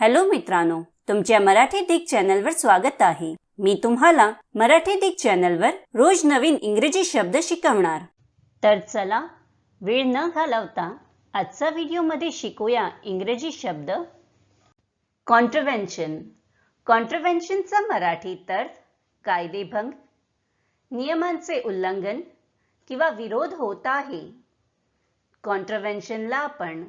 Hello मित्रांनो तुमच्या मराठी दिग चॅनलवर स्वागत आहे. मी तुम्हाला मराठी दिग चॅनलवर रोज नवीन इंग्रजी शब्द शिकवणार. तर चला वेळ न घालवता आजचा व्हिडिओमध्ये शिकूया इंग्रजी शब्द. कॉन्ट्रव्हेन्शन कॉन्ट्रव्हेन्शनचा मराठी अर्थ कायदेभंग नियमांचे उल्लंघन किंवा विरोध होत आहे. कॉन्ट्रव्हेन्शनला आपण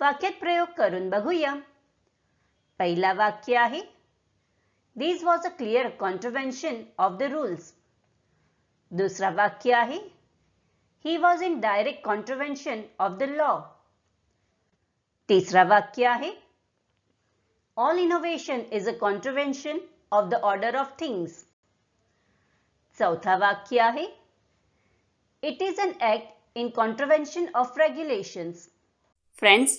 वाक्यात प्रयोग करून बघूया. पहिला वाक्य आहे. This was a clear contravention of the rules दुसरा वाक्य आहे. He was in direct contravention of the law तिसरा वाक्य आहे. All innovation is a contravention of the order of things चौथा वाक्य आहे. It is an act in contravention of regulations friends